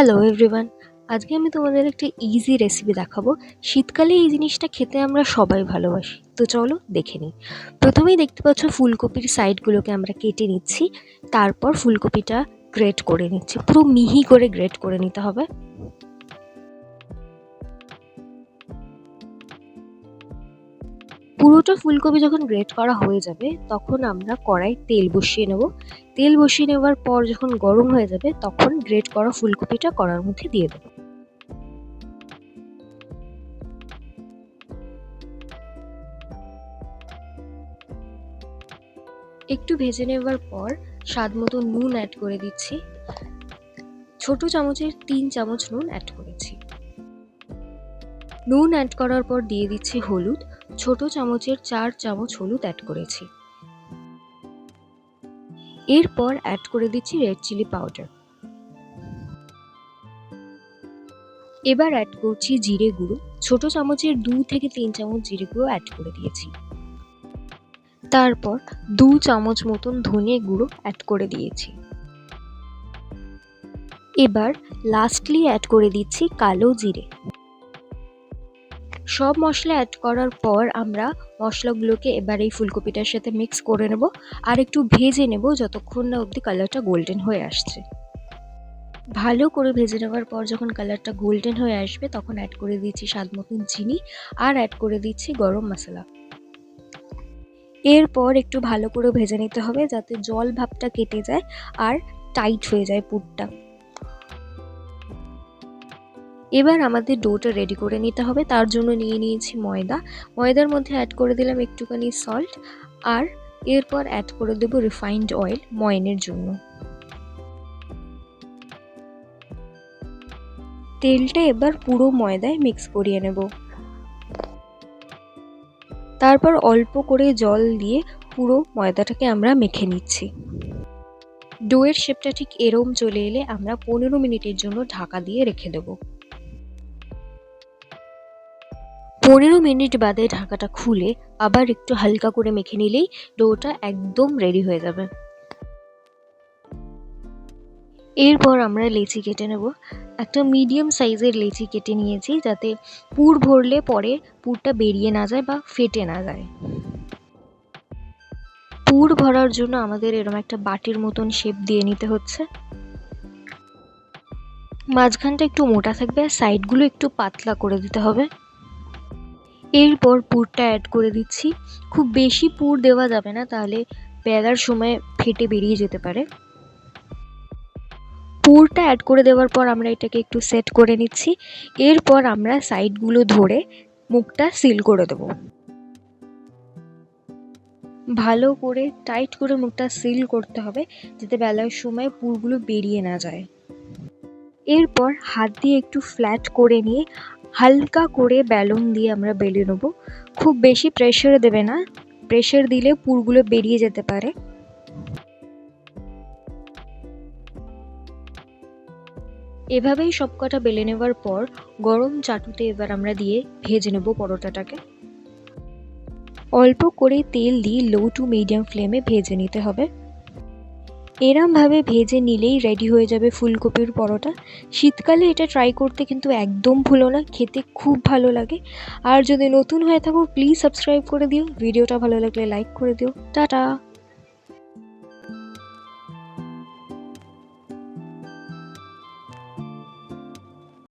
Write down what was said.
Hello everyone আজকে আমি তোমাদের একটা ইজি রেসিপি দেখাবো। শীতকালে এই জিনিসটা খেতে আমরা সবাই ভালোবাসি। তো চলো দেখে নিই। প্রথমেই দেখতে পাচ্ছ ফুলকপির সাইডগুলোকে আমরা কেটে নিচ্ছি। তারপর ফুলকপিটা গ্রেট করে নিচ্ছি। পুরো মিহি করে গ্রেট করে নিতে হবে। পুরোটা ফুলকপি যখন গ্রেট করা হয়ে যাবে, তখন আমরা কড়াই তেল বসিয়ে নেব। তেল বসিয়ে নেওয়ার পর যখন গরম হয়ে যাবে, তখন গ্রেট করা ফুলকপিটা কড়ার মধ্যে দিয়ে দেবো। একটু ভেজে নেওয়ার পর স্বাদ মতো নুন অ্যাড করে দিচ্ছি। ছোট চামচের তিন চামচ নুন অ্যাড করেছি। নুন অ্যাড করার পর দিয়ে দিচ্ছি হলুদ। ছোট চামচের চার চামচ হলুদ অ্যাড করেছি। এরপর অ্যাড করে দিচ্ছি রেড চিলি পাউডার এবার অ্যাড করছি জিরে গুঁড়ো। ছোট চামচের দু থেকে তিন চামচ জিরে গুঁড়ো অ্যাড করে দিয়েছি। তারপর দু চামচ মতন ধনে গুঁড়ো অ্যাড করে দিয়েছি। এবার লাস্টলি অ্যাড করে দিচ্ছি কালো জিরে। সব মশলা অ্যাড করার পর আমরা মশলাগুলোকে এবার এই ফুলকপিটার সাথে মিক্স করে নেব আর একটু ভেজে নেব যতক্ষণ না অবধি কালারটা গোল্ডেন হয়ে আসছে। ভালো করে ভেজে নেওয়ার পর যখন কালারটা গোল্ডেন হয়ে আসবে তখন অ্যাড করে দিচ্ছি স্বাদ মতন চিনি আর অ্যাড করে দিচ্ছি গরম মশলা। এরপর একটু ভালো করে ভেজে নিতে হবে যাতে জল ভাবটা কেটে যায় আর টাইট হয়ে যায় পুরটা। এবার আমাদের ডোটা রেডি করে নিতে হবে। তার জন্য নিয়ে নিয়েছি ময়দা। ময়দার মধ্যে অ্যাড করে দিলাম একটুখানি সল্ট আর এরপর অ্যাড করে দেবো রিফাইন্ড অয়েল ময়নের জন্য। তেলটা এবার পুরো ময়দায় মিক্স করিয়ে নেব। তারপর অল্প করে জল দিয়ে পুরো ময়দাটাকে আমরা মেখে নিচ্ছি। ডোয়ের শেপটা ঠিক এরম চলে এলে আমরা পনেরো মিনিটের জন্য ঢাকা দিয়ে রেখে দেবো। পনেরো মিনিট বাদে ঢাকাটা খুলে আবার একটু হালকা করে মেখে নিলেই ডোটা একদম রেডি হয়ে যাবে। এরপর আমরা লেচি কেটে নেব। একটা মিডিয়াম সাইজের লেচি কেটে নিয়েছি যাতে পুর ভরলে পরে পুরটা বেরিয়ে না যায় বা ফেটে না যায়। পুর ভরার জন্য আমাদের এরকম একটা বাটির মতন শেপ দিয়ে নিতে হচ্ছে। মাঝখানটা একটু মোটা থাকবে আর সাইডগুলো একটু পাতলা করে দিতে হবে। এরপর পুরটা অ্যাড করে দিচ্ছি। খুব বেশি পুর দেওয়া যাবে না, তাহলে বেলার সময় ফেটে বেরিয়ে যেতে পারে। পুরটা অ্যাড করে দেওয়ার পর আমরা এটাকে একটু সেট করে নিচ্ছি। এরপর আমরা সাইডগুলো ধরে মুখটা সিল করে দেবো। ভালো করে টাইট করে মুখটা সিল করতে হবে, যাতে বেলার সময় পুরগুলো বেরিয়ে না যায়। এরপর হাত দিয়ে একটু ফ্ল্যাট করে নিয়ে হালকা করে ব্যালুন দিয়ে আমরা বেলে নেব। খুব বেশি প্রেশার দেবে না। প্রেশার দিলে পুরগুলো বেরিয়ে যেতে পারে। এভাবেই সবকটা বেলে নেওয়ার পর গরম চাটুতে এবার আমরা দিয়ে ভেজে নেব পরোটাটাকে। অল্প করে তেল দিয়ে লো টু মিডিয়াম ফ্লেমে ভেজে নিতে হবে। এরমভাবে ভেজে নিলেই রেডি হয়ে যাবে ফুলকপির পরোটা। শীতকালে এটা ট্রাই করতে কিন্তু একদম ভুলো না, খেতে খুব ভালো লাগে। আর যদি নতুন হয়ে থাকো প্লিজ সাবস্ক্রাইব করে দিও। ভিডিওটা ভালো লাগলে লাইক করে দিও। টাটা!